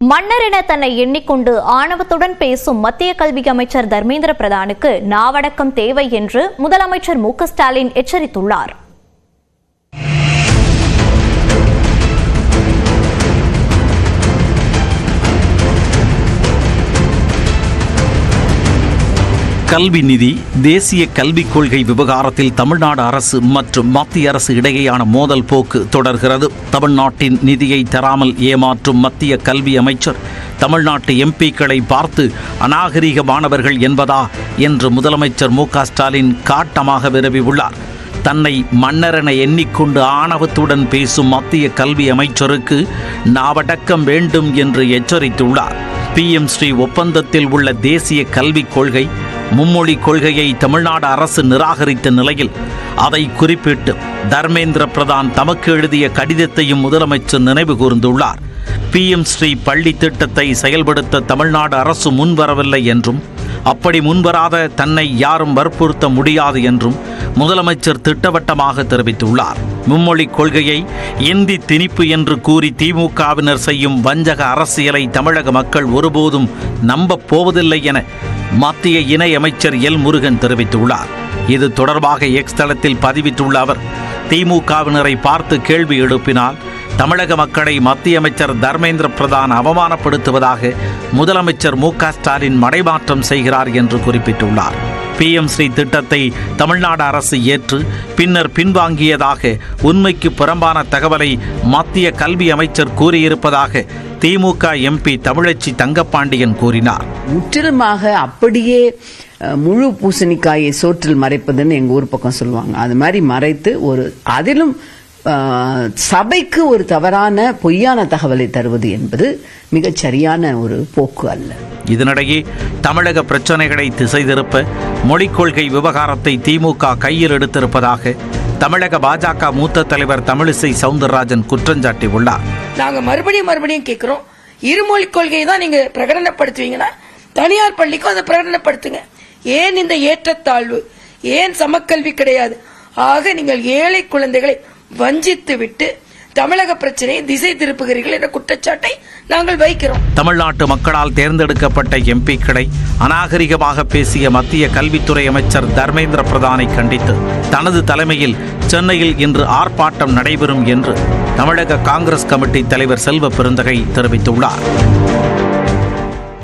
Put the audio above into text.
மன்னர் என தன்னை எண்ணிக்கொண்டு ஆணவத்துடன் பேசும் மத்திய கல்வி அமைச்சர் தர்மேந்திர பிரதானுக்கு நாவடக்கம் தேவை என்று முதலமைச்சர் மு ஸ்டாலின் எச்சரித்துள்ளார். கல்வி நிதி தேசிய கல்விக் கொள்கை விவகாரத்தில் தமிழ்நாடு அரசு மற்றும் மத்திய அரசு இடையேயான மோதல் போக்கு தொடர்கிறது. தமிழ்நாட்டின் நிதியை தராமல் ஏமாற்றும் மத்திய கல்வி அமைச்சர் தமிழ்நாட்டு எம்பிக்களை பார்த்து அநாகரீகமானவர்கள் என்பதா என்று முதலமைச்சர் மு ஸ்டாலின் காட்டமாக விரவியுள்ளார் தன்னை மன்னரென எண்ணிக்கொண்டு ஆணவத்துடன் பேசும் மத்திய கல்வி அமைச்சருக்கு நாவடக்கம் வேண்டும் என்று எச்சரித்துள்ளார். பிஎம் ஸ்ரீ ஒப்பந்தத்தில் உள்ள தேசிய கல்விக் கொள்கை மும்மொழி கொள்கையை தமிழ்நாடு அரசு நிராகரித்த நிலையில் அதை குறிப்பிட்டு தர்மேந்திர பிரதான் தமக்கு எழுதிய கடிதத்தையும் முதலமைச்சர் நினைவு கூர்ந்துள்ளார். பிஎம் ஸ்ரீ பள்ளி திட்டத்தை செயல்படுத்த தமிழ்நாடு அரசு முன்வரவில்லை என்றும் அப்படி முன்வராத தன்னை யாரும் வற்புறுத்த முடியாது என்றும் முதலமைச்சர் திட்டவட்டமாக தெரிவித்துள்ளார். மும்மொழி கொள்கையை இந்தி திணிப்பு என்று கூறி திமுகவினர் செய்யும் வஞ்சக அரசியலை தமிழக மக்கள் ஒருபோதும் நம்பப் போவதில்லை என மத்திய இணையமைச்சர் எல் முருகன் தெரிவித்துள்ளார். இது தொடர்பாக எக்ஸ் தளத்தில் பதிவிட்டுள்ள அவர் திமுகவினரை பார்த்து கேள்வி எழுப்பினால் தமிழக மக்களை மத்திய அமைச்சர் தர்மேந்திர பிரதான் அவமானப்படுத்துவதாக முதலமைச்சர் மு க ஸ்டாலின் மடைமாற்றம் செய்கிறார் என்று குறிப்பிட்டுள்ளார். பிஎம் ஸ்ரீ திட்டத்தை தமிழ்நாடு அரசு ஏற்று பின்னர் பின்வாங்கியதாக உண்மைக்கு புறம்பான தகவலை மத்திய கல்வி அமைச்சர் கூறியிருப்பதாக திமுக எம்பி தமிழச்சி தங்கப்பாண்டியன் கூறினார். முற்றிலுமாக அப்படியே முழு பூசணிக்காயை சோற்றில் மறைப்பதுன்னு எங்க ஊர் பக்கம் சொல்லுவாங்க. அது மாதிரி மறைத்து ஒரு அதிலும் சபைக்கு ஒரு தவறான பொய்யான தகவலை தருவது என்பது மிகச் சரியான ஒரு போக்கு அல்ல. இதனிடையே தமிழக பிரச்சனைகளை திசை திருப்ப மொழிக் கொள்கை விவகாரத்தை திமுக கையில் எடுத்திருப்பதாக தமிழக பாஜக மூத்த தலைவர் தமிழிசை சவுந்தரராஜன் குற்றஞ்சாட்டியுள்ளார் நாங்க மறுபடியும் மறுபடியும் கேட்கிறோம் இருமொழி கொள்கையை தான் நீங்க பிரகடனப்படுத்துவீங்கன்னா தனியார் பள்ளிக்கும் அதை பிரகடனப்படுத்துங்க. ஏன் இந்த ஏற்றத்தாழ்வு? ஏன் சமக்கல்வி கிடையாது? ஆக நீங்கள் ஏழை குழந்தைகளை வஞ்சித்து விட்டு தமிழக பிரச்சனையை திசை திருப்புகிறீர்கள் என்ற குற்றச்சாட்டை நாங்கள் வைக்கிறோம். தமிழ்நாட்டு மக்களால் தேர்ந்தெடுக்கப்பட்ட எம்பிக்களை அநாகரிகமாக பேசிய மத்திய கல்வித்துறை அமைச்சர் தர்மேந்திர பிரதானை கண்டித்து தனது தலைமையில் சென்னையில் இன்று ஆர்ப்பாட்டம் நடைபெறும் என்று தமிழக காங்கிரஸ் கமிட்டி தலைவர் செல்வ பெருந்தகை தெரிவித்துள்ளார்.